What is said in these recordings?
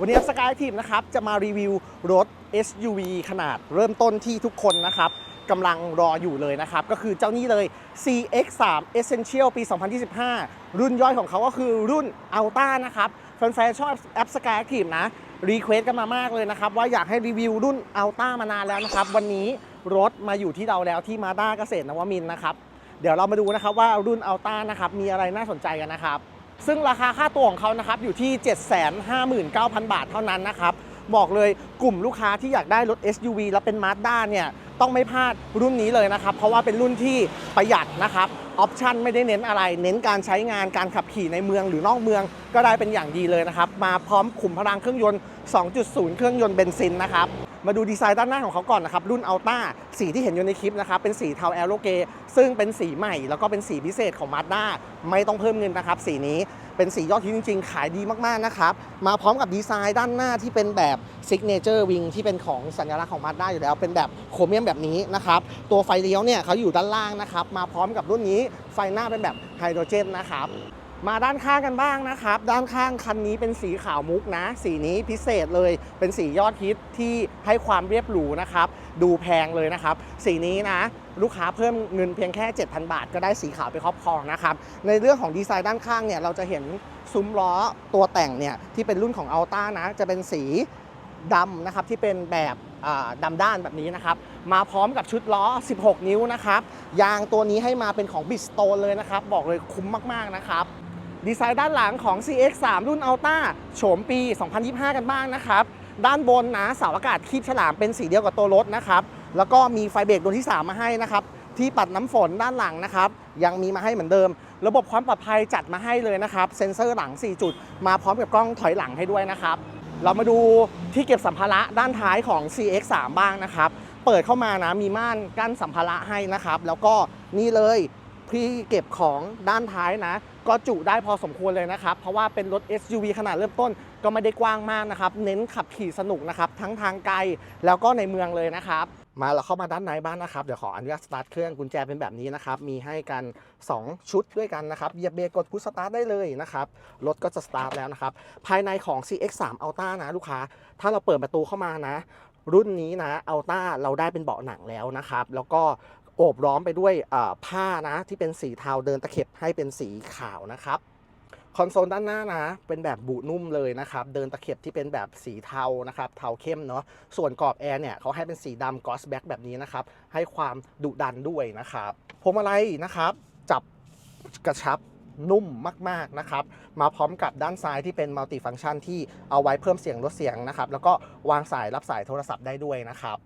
วันนี้สกายทีมนะครับจะมารีวิวรถ SUV ขนาดเริ่มต้นที่ทุกคนนะครับกำลังรออยู่เลยนะครับ ก็คือเจ้านี้เลย CX3 Essential ปี 2025 รุ่นย่อยของเขาก็คือรุ่น Alta นะครับแฟนๆชอบแอปสกายทีมนะรีเควสกันมามากเลยนะครับ ว่าอยากให้รีวิวรุ่น Alta มานานแล้วนะครับ วันนี้รถมาอยู่ที่เราแล้วที่มาด้าเกษตรนวมินนะครับ เดี๋ยวเรามาดูนะครับว่ารุ่น Alta นะครับมีอะไรน่าสนใจกันนะครับ ซึ่งราคาค่าตัวของเขานะครับอยู่ที่ 759,000 บาทเท่านั้นนะครับบอกเลยกลุ่มลูกค้าที่อยากได้รถ SUV แล้วเป็น Mazda เนี่ยต้องไม่พลาดรุ่นนี้เลยนะครับ เพราะว่าเป็นรุ่นที่ประหยัดนะครับออปชันไม่ได้เน้นอะไร เน้นการใช้งานการขับขี่ในเมืองหรือนอกเมืองก็ได้เป็นอย่างดีเลยนะครับ มาพร้อมขุมพลังเครื่องยนต์ 2.0 เครื่องยนต์เบนซินนะครับมาดูดีไซน์ด้านหน้าของเขาก่อนนะครับ รุ่น Alta สีที่เห็นอยู่ในคลิปนะครับ เป็นสีเทาแอโรเกซึ่งเป็นสีใหม่ แล้วก็เป็นสีพิเศษของ Mazda ไม่ต้องเพิ่มเงินนะครับ สีนี้ เป็นสียอดฮิตจริง ๆ ขายดีมากๆนะครับ มาพร้อมกับดีไซน์ด้านหน้าที่เป็นแบบ Signature Wing ที่เป็นของสัญลักษณ์ของ Mazda อยู่แล้ว เป็นแบบโครเมียมแบบนี้นะครับ ตัวไฟเลี้ยวเนี่ยเขาอยู่ด้านล่างนะครับ มาพร้อมกับรุ่นนี้ไฟหน้าเป็นแบบไฮโดรเจนนะครับมาด้านข้างกันบ้างนะครับ ด้านข้างคันนี้เป็นสีขาวมุกนะ สีนี้พิเศษเลย เป็นสียอดฮิตที่ให้ความเรียบหรูนะครับ ดูแพงเลยนะครับ สีนี้นะ ลูกค้าเพิ่มเงินเพียงแค่ 7,000 บาท ก็ได้สีขาวไปครอบครองนะครับในเรื่องของดีไซน์ด้านข้างเนี่ยเราจะเห็นซุ้มล้อตัวแต่งเนี่ยที่เป็นรุ่นของ a l t a นะจะเป็นสีดำนะครับที่เป็นแบบดำด้านแบบนี้นะครับมาพร้อมกับชุดล้อ 16 นิ้วนะครับยางตัวนี้ให้มาเป็นของ Bridgestone เลยนะครับบอกเลยคุ้มมากๆนะครับดีไซน์ด้านหลังของ CX3 รุ่น Alta โฉมปี 2025 กันบ้างนะครับ ด้านบนนะเสาอากาศคีบฉลามเป็นสีเดียวกับตัวรถนะครับ แล้วก็มีไฟเบรกดวงที่ 3 มาให้นะครับที่ปัดน้ำฝนด้านหลังนะครับ ยังมีมาให้เหมือนเดิม ระบบความปลอดภัยจัดมาให้เลยนะครับ เซ็นเซอร์หลัง 4 จุด มาพร้อมกับกล้องถอยหลังให้ด้วยนะครับ เรามาดูที่เก็บสัมภาระด้านท้ายของ CX3 บ้างนะครับ เปิดเข้ามานะมีม่านกั้นสัมภาระให้นะครับ แล้วก็นี่เลยที่เก็บของด้านท้ายนะ ก็จุได้พอสมควรเลยนะครับ เพราะว่าเป็นรถ SUV ขนาดเริ่มต้นก็ไม่ได้กว้างมากนะครับ เน้นขับขี่สนุกนะครับ ทั้งทางไกลแล้วก็ในเมืองเลยนะครับ มาเราเข้ามาด้านในบ้านนะครับ เดี๋ยวขออนุญาตสตาร์ทเครื่องกุญแจเป็นแบบนี้นะครับ มีให้กัน 2 ชุดด้วยกันนะครับเหยียบเบรกกดพุชสตาร์ทได้เลยนะครับ รถก็จะสตาร์ทแล้วนะครับ ภายในของ CX3 Alta นะลูกค้า ถ้าเราเปิดประตูเข้ามานะ รุ่นนี้นะ Alta เราได้เป็นเบาะหนังแล้วนะครับ แล้วก็โอบล้อมไปด้วยผ้านะที่เป็นสีเทาเดินตะเข็บให้เป็นสีขาวนะครับ คอนโซลด้านหน้านะ เป็นแบบบุนุ่มเลยนะครับ เดินตะเข็บที่เป็นแบบสีเทานะครับ เทาเข้มเนาะ ส่วนกรอบแอร์เนี่ยเขาให้เป็นสีดำกอสแบ็กแบบนี้นะครับ ให้ความดุดันด้วยนะครับพวงมาลัยนะครับ จับกระชับนุ่มมากๆนะครับ มาพร้อมกับด้านซ้ายที่เป็นมัลติฟัง c t ชันที่เอาไว้เพิ่มเสียงลดเสียงนะครับ แล้วก็วางสายรับสายโทรศัพท์ได้ด้วยนะครับ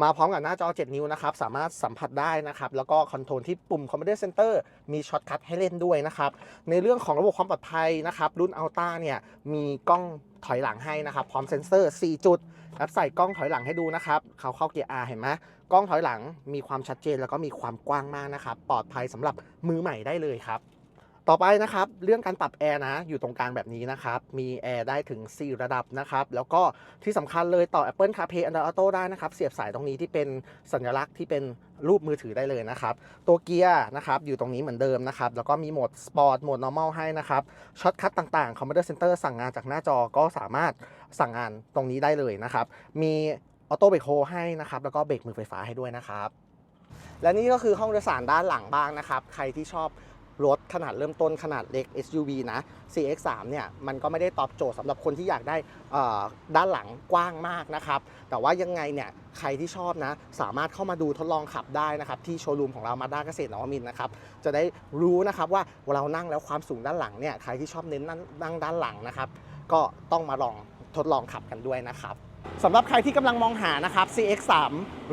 มาพร้อมกับหน้าจอ 7 นิ้วนะครับ สามารถสัมผัสได้นะครับ แล้วก็คอนโทรลที่ปุ่ม Commander Center มีช็อตคัทให้เล่นด้วยนะครับ ในเรื่องของระบบความปลอดภัยนะครับ รุ่น Alta เนี่ย มีกล้องถอยหลังให้นะครับ พร้อมเซ็นเซอร์ 4 จุดครับใส่กล้องถอยหลังให้ดูนะครับ เขาเข้าเกียร์ R เห็นไหมกล้องถอยหลังมีความชัดเจนแล้วก็มีความกว้างมากนะครับ ปลอดภัยสำหรับมือใหม่ได้เลยครับ ต่อไปนะครับ เรื่องการปรับแอร์นะ อยู่ตรงกลางแบบนี้นะครับ มีแอร์ได้ถึง 4 ระดับนะครับ แล้วก็ที่สำคัญเลยต่อ Apple CarPlay Android Auto ได้นะครับ เสียบสายตรงนี้ที่เป็นสัญลักษณ์ที่เป็นรูปมือถือได้เลยนะครับ ตัวเกียร์นะครับ อยู่ตรงนี้เหมือนเดิมนะครับ แล้วก็มีโหมด Sport โหมด Normal ให้นะครับ ช็อตคัตต่างๆ Commander Center สั่งงานจากหน้าจอก็สามารถสั่งงานตรงนี้ได้เลยนะครับ มีออโต้เบรกโฮให้นะครับ แล้วก็เบรกมือไฟฟ้าให้ด้วยนะครับ และนี่ก็คือห้องโดยสารด้านหลังบ้างนะครับ ใครที่ชอบ รถขนาดเริ่มต้นขนาดเล็ก SUV นะ CX3 เนี่ยมันก็ไม่ได้ตอบโจทย์สำหรับคนที่อยากได้ด้านหลังกว้างมากนะครับ แต่ว่ายังไงเนี่ยใครที่ชอบนะ สามารถเข้ามาดูทดลองขับได้นะครับ ที่โชว์รูมของเรามาด้าเกษตรนวมินนะครับ จะได้รู้นะครับว่าเรานั่งแล้วความสูงด้านหลังเนี่ยใครที่ชอบเน้นนั่งด้านหลังนะครับ ก็ต้องมาลองทดลองขับกันด้วยนะครับ สำหรับใครที่กำลังมองหานะครับ CX3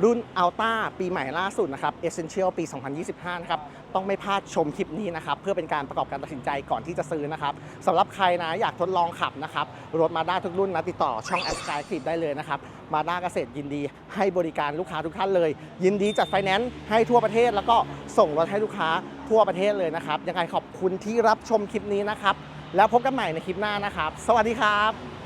รุ่น Alta ปีใหม่ล่าสุดนะครับ Essential ปี 2025 นะครับ ต้องไม่พลาดชมคลิปนี้นะครับ เพื่อเป็นการประกอบการตัดสินใจก่อนที่จะซื้อนะครับสำหรับใครนะอยากทดลองขับนะครับ รถมาด้าทุกรุ่นนะติดต่อช่องแอ s สกายคลิปได้เลยนะครับ มาด้าเกษตรยินดีให้บริการลูกค้าทุกท่านเลย ยินดีจัดไฟแนนซ์ให้ทั่วประเทศ แล้วก็ส่งรถให้ลูกค้าทั่วประเทศเลยนะครับ ยังไงขอบคุณที่รับชมคลิปนี้นะครับ แล้วพบกันใหม่ในคลิปหน้านะครับ สวัสดีครับ